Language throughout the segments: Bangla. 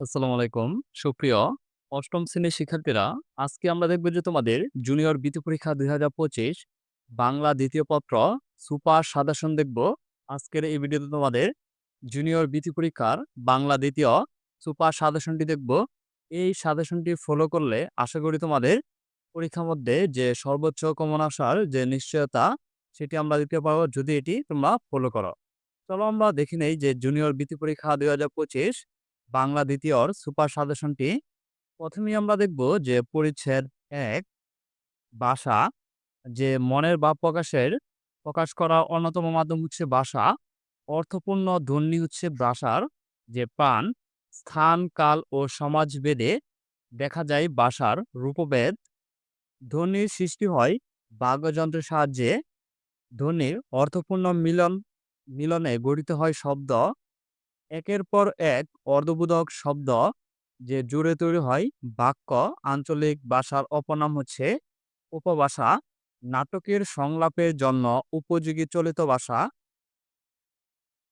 আসসালামু আলাইকুম। সুপ্রিয় অষ্টম শ্রেণির শিক্ষার্থীরা, আজকে আমরা দেখব যে তোমাদের জুনিয়র বৃত্তি পরীক্ষা ২০২৫ বাংলা দ্বিতীয় পত্র সুপার সাজেশন দেখব। আজকের এই ভিডিওতে তোমাদের জুনিয়র বৃত্তি পরীক্ষার বাংলা দ্বিতীয় সুপার সাজেশনটি দেখব। এই সাজেশনটি ফলো করলে আশা করি তোমাদের পরীক্ষার মধ্যে যে সর্বোচ্চ কমন আসার যে নিশ্চয়তা সেটি আমরা দিতে পারব যদি এটি তোমরা ফলো করো। চলো আমরা দেখে নেই যে জুনিয়র বৃত্তি পরীক্ষা ২০২৫ বাংলা দ্বিতীয়র সুপার সাজেশনটি প্রথমেই আমরা দেখব যে পরিচ্ছেদ এক ভাষা যে মনের ভাব প্রকাশের, প্রকাশ করার অন্যতম মাধ্যম হচ্ছে ভাষা অর্থপূর্ণ ধ্বনি হচ্ছে ভাষার যে প্রাণ, স্থান, কাল ও সমাজ বেদে দেখা যায় ভাষার রূপভেদ। ধ্বনির সৃষ্টি হয় বাদ্যযন্ত্রের সাহায্যে। ধ্বনির অর্থপূর্ণ মিলন, মিলনে গঠিত হয় শব্দ। একের পর এক অর্ধবোধক শব্দ যে জুড়ে তৈরি হয়, বাক্য, আঞ্চলিক ভাষার অপনাম হচ্ছে উপভাষা, নাটকের সংলাপের জন্য উপযোগী চলিত ভাষা।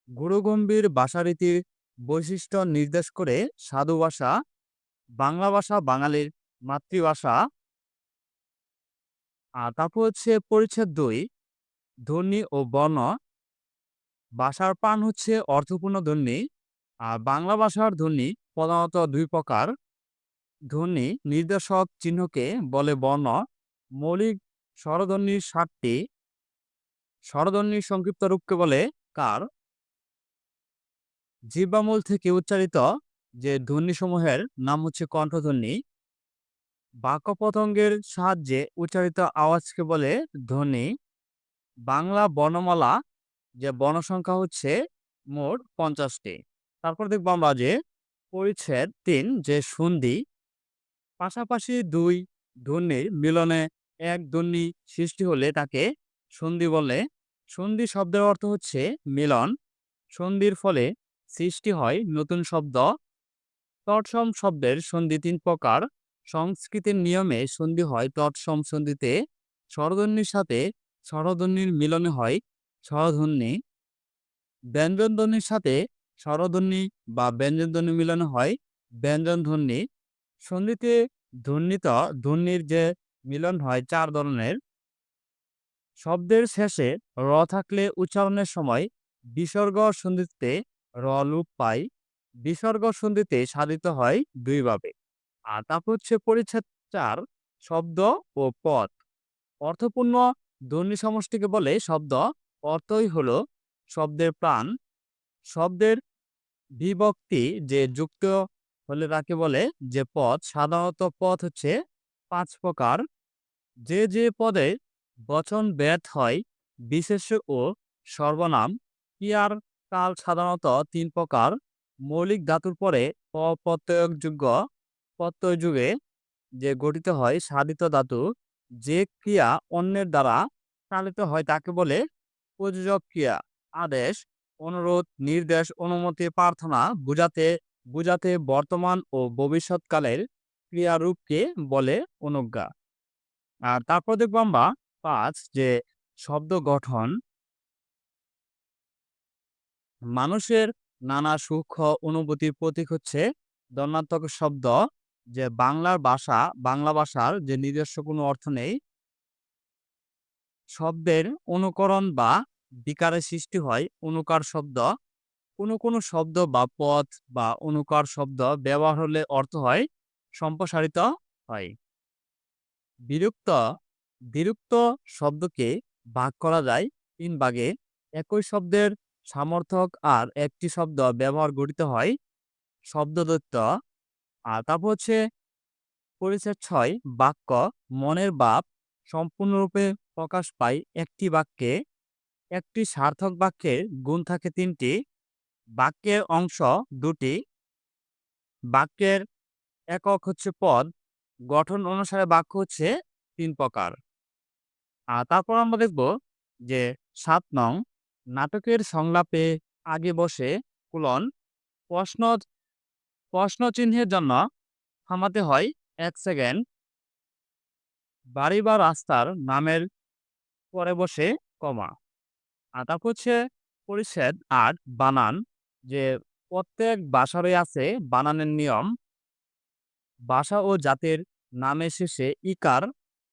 গুরুগম্ভীর ভাষারীতির বৈশিষ্ট্য নির্দেশ করে সাধু ভাষা, বাংলা ভাষা, বাঙালির মাতৃভাষা। আর তারপর হচ্ছে পরিচ্ছেদ দুই, ধ্বনি ও বর্ণ। ভাষার প্রাণ হচ্ছে অর্থপূর্ণ ধ্বনি। আর বাংলা ভাষার ধ্বনি প্রধানত দুই প্রকার। ধ্বনি নির্দেশক চিহ্নকে বলে বর্ণ। মৌলিক স্বরধ্বনির সাতটি। স্বরধ্বনির সংক্ষিপ্ত রূপকে বলে কার। জিব্বামূল থেকে উচ্চারিত যে ধ্বনিসমূহের নাম হচ্ছে কণ্ঠধ্বনি। বাক্য পতঙ্গের সাহায্যে উচ্চারিত আওয়াজকে বলে ধ্বনি। বাংলা বর্ণমালা যে বর্ণসংখ্যা হচ্ছে মোট পঞ্চাশটি। তারপর দেখব আমরা যে পরিচ্ছেদ তিন, যে সন্ধি, পাশাপাশি দুই ধ্বনির মিলনে এক ধ্বনি সৃষ্টি হলে তাকে সন্ধি বলে। সন্ধি শব্দের অর্থ হচ্ছে মিলন। সন্ধির ফলে সৃষ্টি হয় নতুন শব্দ। তৎসম শব্দের সন্ধি তিন প্রকার। সংস্কৃতির নিয়মে সন্ধি হয় তৎসম সন্ধিতে। স্বরধ্বনির সাথে স্বরধ্বনির মিলনে হয় স্বরধ্বনি ব্যঞ্জনধ্বনির সাথে স্বরধ্বনি বা ব্যঞ্জনধ্বনি মিলনে হয়। ব্যঞ্জনধ্বনি সন্ধিতে ধ্বনিত ধ্বনির যে মিলন হয় চার ধরনের। শব্দের শেষে র থাকলে উচ্চারণের সময় বিসর্গ সন্ধিতে র লুপ পায়। বিসর্গ সন্ধিতে সাধিত হয় দুইভাবে। আর তারপর হচ্ছে পরিচ্ছেদ চার শব্দ ও পদ। অর্থপূর্ণ ধ্বনি সমষ্টিকে বলে শব্দ অর্থই হল শব্দের প্রাণ। শব্দের বিভক্তি যে যুক্ত হলে তাকে বলে যে পদ সাধারণত পদ হচ্ছে পাঁচ প্রকার। যে যে পদে বচন ব্যর্থ হয় বিশেষ ও সর্বনাম, ক্রিয়ার কাল সাধারণত তিন প্রকার। মৌলিক ধাতুর পরে অপ্রত্যয়যোগ্য প্রত্যয় যুগে যে গঠিত হয়, সাধিত ধাতু, যে ক্রিয়া অন্যের দ্বারা চালিত হয়, তাকে বলে প্রযোজক ক্রিয়া আদেশ, অনুরোধ, নির্দেশ, অনুমতি, প্রার্থনা বুঝাতে বুঝাতে বর্তমান ও ভবিষ্যৎকালের ক্রিয়ারূপকে বলে অনুজ্ঞা। আর তারপর দেখব আমরা পাঁচ, যে শব্দ গঠন। মানুষের নানা সূক্ষ্ম অনুভূতির প্রতীক হচ্ছে দন্নাত্মক শব্দ, যে বাংলার ভাষা, বাংলা ভাষার যে নিজস্ব কোনো অর্থ নেই শব্দের অনুকরণ বা বিকারে সৃষ্টি হয়। অনুকার শব্দ, কোনো কোনো শব্দ বা পথ বা অনুকার শব্দ ব্যবহার হলে অর্থ হয় সম্প্রসারিত হয়। বিরক্ত বিরক্ত শব্দকে ভাগ করা যায় তিন ভাগে। একই শব্দের সামর্থক আর একটি শব্দ ব্যবহার গঠিত হয় শব্দদত্ত আর তারপর হচ্ছে পরিচ্ছেদ ছয়, বাক্য, মনের ভাব সম্পূর্ণরূপে প্রকাশ পায় একটি বাক্যে। একটি সার্থক বাক্যের গুণ থাকে তিনটি। বাক্যের অংশ দুটি। বাক্যের একক হচ্ছে পদ। গঠন অনুসারে বাক্য হচ্ছে তিন প্রকার। আর তারপর আমরা দেখব যে সাত নং নাটকের সংলাপে আগে বসে কুলন প্রশ্ন প্রশ্ন চিহ্নের জন্য থামাতে হয় এক সেকেন্ড। বাড়ি বা রাস্তার নামের পরে বসে কমা। আর তারপর হচ্ছে পরিচ্ছেদ আট বানান, যে প্রত্যেক ভাষারই আছে বানানের নিয়ম। ভাষা ও জাতের নামের শেষে ইকার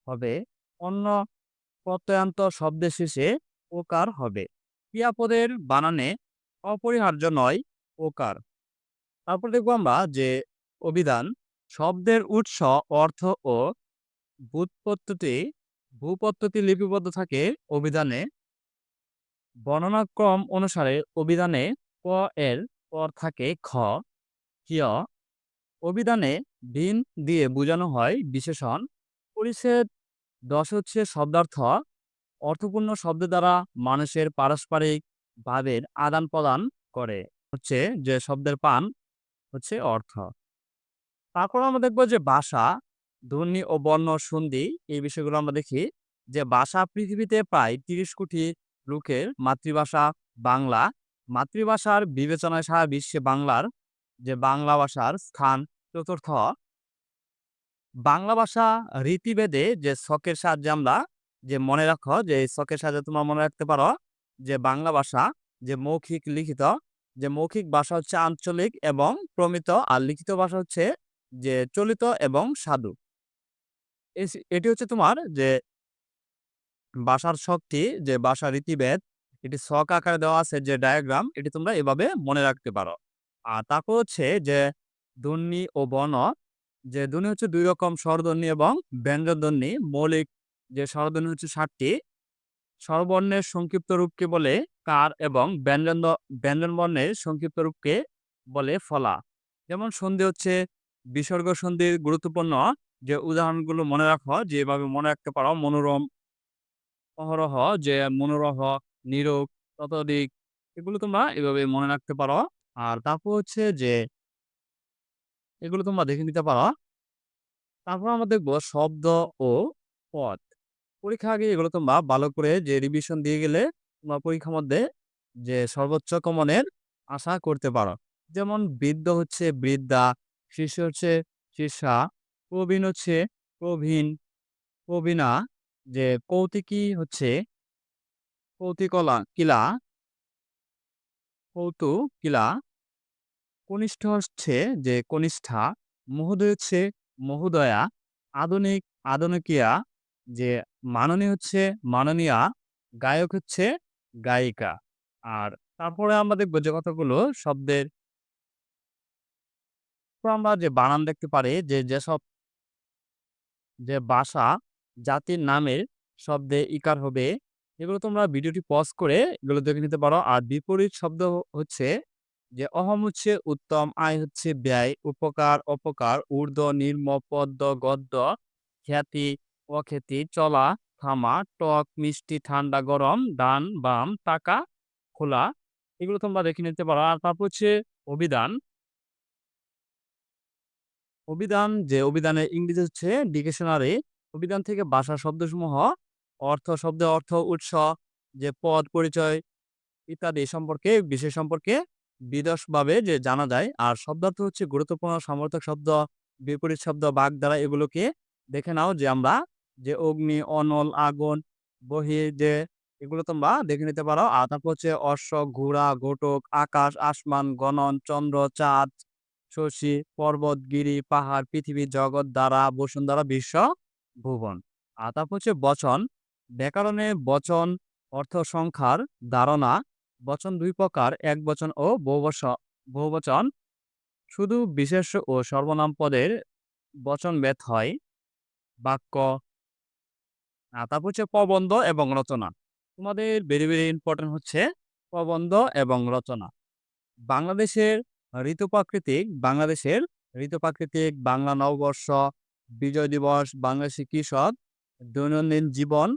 হবে, অন্য প্রত্যয়ান্ত শব্দের শেষে ওকার হবে। ক্রিয়াপদের বানানে অপরিহার্য নয় ওকার। তারপর দেখব আমরা যে অভিধান, শব্দের উৎস, অর্থ ও ভূতপত্তি ভূপত্ততি লিপিবদ্ধ থাকে অভিধানে। বর্ণনাক্রম অনুসারে অভিধানে ক এর পর থাকে খ কিয় অভিধানে দিন দিয়ে বোঝানো হয় বিশেষণ, পরিচ্ছেদ দশ হচ্ছে শব্দার্থ, অর্থপূর্ণ শব্দ দ্বারা মানুষের পারস্পরিক ভাবের আদান প্রদান করে। হচ্ছে যে শব্দের পান হচ্ছে অর্থ। তারপর আমরা দেখব যে ভাষা ধ্বনি ও বর্ণ সন্ধি এই বিষয়গুলো আমরা দেখি যে ভাষা পৃথিবীতে প্রায় তিরিশ কোটি লোকের মাতৃভাষা বাংলা। মাতৃভাষার বিবেচনায় সারা বিশ্বে বাংলার যে বাংলা ভাষার স্থান চতুর্থ। বাংলা ভাষা রীতিভেদে যে শখের সাহায্যে আমরা যে মনে রাখো, যে শখের সাহায্যে তোমরা মনে রাখতে পারো যে বাংলা ভাষা যে মৌখিক লিখিত, যে মৌখিক ভাষা হচ্ছে আঞ্চলিক এবং প্রমিত আর লিখিত ভাষা হচ্ছে যে চলিত এবং সাধু। এটি হচ্ছে তোমার যে ভাষার শক্তি যে ভাষা রীতিভেদ, এটি শখ আকারে দেওয়া আছে যে ডায়াগ্রাম এটি তোমরা এভাবে মনে রাখতে পারো। আর তারপর হচ্ছে যে ধ্বনি ও বর্ণ, যে ধ্বনি হচ্ছে দুই রকম স্বরধ্বনি এবং ব্যঞ্জনধ্বনি। মৌলিক যে স্বরধ্বনি হচ্ছে ষাটটি স্বরবর্ণের সংক্ষিপ্ত রূপকে বলে কার এবং ব্যঞ্জন ব্যঞ্জন বর্ণের সংক্ষিপ্ত রূপকে বলে ফলা। যেমন সন্ধি হচ্ছে বিসর্গ সন্ধির গুরুত্বপূর্ণ যে উদাহরণগুলো মনে রাখো যেভাবে মনে রাখতে পারো, মনোরম, অহরহ, যে মনোরহ, নিরোগ, ততোধিক, এগুলো তোমরা এভাবে মনে রাখতে পারো। আর তারপর হচ্ছে যে এগুলো তোমরা দেখে নিতে পারো। তারপর আমরা দেখব শব্দ ও পদ। পরীক্ষা আগে এগুলো তোমরা ভালো করে যে রিভিশন দিয়ে গেলে তোমরা পরীক্ষার মধ্যে যে সর্বোচ্চ কমনের আশা করতে পারো। যেমন বৃদ্ধ হচ্ছে বৃদ্ধা, শিশু হচ্ছে শিষ্যা প্রবীণ হচ্ছে প্রবীণ, প্রবীণা যে কৌতিকী হচ্ছে কৌতিকলা, কিলা কৌতু কিলা কনিষ্ঠ হচ্ছে যে কনিষ্ঠা, মহোদয় হচ্ছে মহোদয়া, আধুনিক, আধুনিকিয়া যে মাননী হচ্ছে মাননীয়া, গায়ক হচ্ছে গায়িকা। আর তারপরে আমরা দেখব যে কথাগুলো শব্দের। আমরা যে বানান দেখতে পারি যে যেসব যে ভাষা জাতির নামের শব্দে ইকার হবে। এগুলো তোমরা ভিডিওটি পজ করে এগুলো দেখে নিতে পারো। আর বিপরীত শব্দ হচ্ছে যে অহম হচ্ছে উত্তম আয় হচ্ছে ব্যয়, উপকার, অপকার, ঊর্ধ্ব নির্ম পদ্ম, গদ্য, খ্যাতি, অখ্যাতি, চলা, থামা, টক, মিষ্টি, ঠান্ডা, গরম, ডান, বাম, টাকা, খোলা, এগুলো তোমরা দেখে নিতে পারো। আর তারপর হচ্ছে অভিধান। অভিধান যে অভিধানের ইংরেজি হচ্ছে ডিকশনারি, অভিধান থেকে ভাষা শব্দসমূহ, অর্থ, শব্দের অর্থ, উৎস, যে পদ, পরিচয় ইত্যাদি সম্পর্কে বিশেষ সম্পর্কে বিদশভাবে যে জানা যায়। আর শব্দার্থ হচ্ছে গুরুত্বপূর্ণ সমর্থক শব্দ, বিপরীত শব্দ বাগ দ্বারা এগুলোকে দেখে নাও যে আমরা যে অগ্নি, অনল, আগুন, বহি যে এগুলো তোমরা দেখে নিতে পারো। আর তারপর হচ্ছে অশ্ব, ঘোড়া, ঘটক, আকাশ, আসমান, গণন, চন্দ্র, চাঁদ শশী, পর্বত, গিরি, পাহাড়, পৃথিবী, জগৎ দ্বারা বসুন্ধরা বিশ্ব ভুবন। আর তারপর হচ্ছে বচন। ব্যাকরণে বচন অর্থ সংখ্যার ধারণা। বচন দুই প্রকার, এক বচন ও বহুবচ, বহুবচন। শুধু বিশেষ ও সর্বনাম পদের বচন ভেদ হয়। বাক্য। তারপর হচ্ছে প্রবন্ধ এবং রচনা। তোমাদের ভেরি ভেরি ইম্পর্টেন্ট হচ্ছে প্রবন্ধ এবং রচনা। বাংলাদেশের ঋতুপ্রাকৃতিক বাংলাদেশের ঋতুপ্রাকৃতিক বাংলা নববর্ষ, বিজয় দিবস, বাংলাদেশি কৃষক দৈনন্দিন জীবন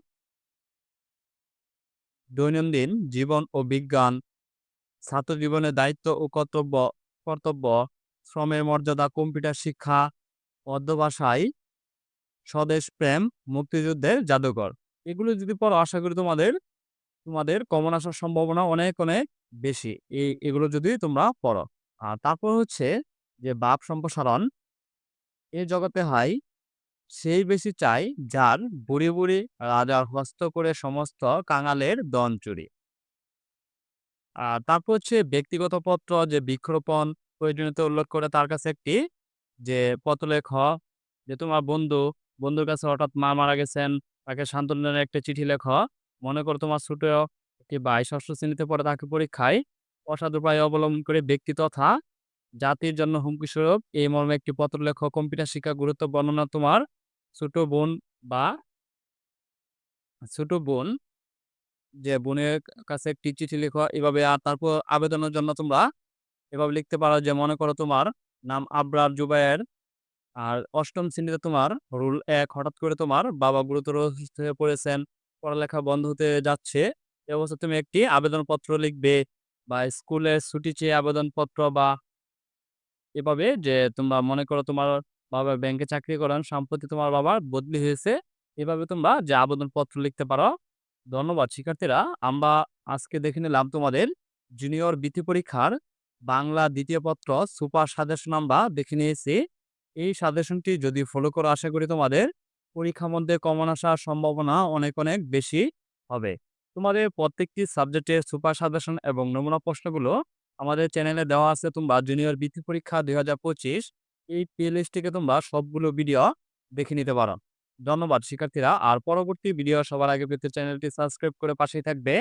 দৈনন্দিন জীবন ও বিজ্ঞান, ছাত্র জীবনের দায়িত্ব ও কর্তব্য কর্তব্য, শ্রমের মর্যাদা, কম্পিউটার শিক্ষা ভাষায় স্বদেশ প্রেম, মুক্তিযুদ্ধের জাদুঘর। এগুলো যদি পড়ো, আশা করি তোমাদের তোমাদের কমন আসার সম্ভাবনা অনেক অনেক বেশি। এই, এগুলো যদি তোমরা পড়ো। আর তারপর হচ্ছে যে বাপ সম্প্রসারণ এ জগতে হয় সেই বেশি চাই যার বুড়ি বুড়ি রাজার হস্ত করে সমস্ত কাঙালের দন চুরি আর তারপর হচ্ছে ব্যক্তিগত পত্র যে বৃক্ষরোপণ প্রয়োজনীয়তা উল্লেখ করে তার কাছে একটি যে পত্র লেখ যে তোমার বন্ধু, বন্ধুর কাছে হঠাৎ মা মারা গেছেন, তাকে সান্ত্বনার একটা চিঠি লেখ। মনে করো তোমার ছোট একটি ভাই ষষ্ঠ শ্রেণীতে পড়ে তাকে পরীক্ষায় অসাধু উপায় অবলম্বন করে ব্যক্তি তথা জাতির জন্য হুমকি স্বরূপ এই মর্মে একটি পত্র লেখ। কম্পিউটার শিক্ষা গুরুত্ব বর্ণনা তোমার ছোট বোন বা ছোট বোন যে বোনের কাছে একটি চিঠি লেখো, এভাবে আর তারপর আবেদনের জন্য তোমরা এভাবে লিখতে পারো যে মনে করো তোমার নাম আবরার জুবায়ের আর অষ্টম শ্রেণীতে তোমার রুল এক, হঠাৎ করে তোমার বাবা গুরুতর হয়ে পড়েছেন, পড়ালেখা বন্ধ হতে যাচ্ছে, এ অবস্থা তুমি একটি আবেদনপত্র লিখবে বা স্কুলে ছুটি চেয়ে আবেদনপত্র বা এভাবে যে তোমরা মনে করো তোমার বাবা ব্যাংকে চাকরি করেন, সম্প্রতি তোমার বাবার বদলি হয়েছে, এভাবে তোমরা যে আবেদনপত্র লিখতে পারো। ধন্যবাদ শিক্ষার্থীরা, আমরা আজকে দেখে নিলাম তোমাদের জুনিয়র বৃত্তি পরীক্ষার বাংলা দ্বিতীয় পত্র সুপার সাজেশন আমরা দেখে নিয়েছি। এই সাজেশনটি যদি ফলো করো, আশা করি তোমাদের পরীক্ষার মধ্যে কমন আসার সম্ভাবনা অনেক অনেক বেশি হবে। তোমাদের প্রত্যেকটি সাবজেক্টের সুপার সাজেশন এবং নমুনা প্রশ্নগুলো আমাদের চ্যানেলে দেওয়া আছে তোমরা জুনিয়র বৃত্তি পরীক্ষা দুই হাজার পঁচিশ এই প্লেলিস্টটিকে তোমরা সবগুলো ভিডিও দেখে নিতে পারো। ধন্যবাদ শিক্ষার্থীরা। আর পরবর্তী ভিডিও সবার আগে পেতে চ্যানেলটি সাবস্ক্রাইব করে পাশেই থাকবে।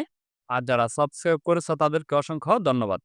আর যারা সাবস্ক্রাইব করেছে তাদেরকে অসংখ্য ধন্যবাদ।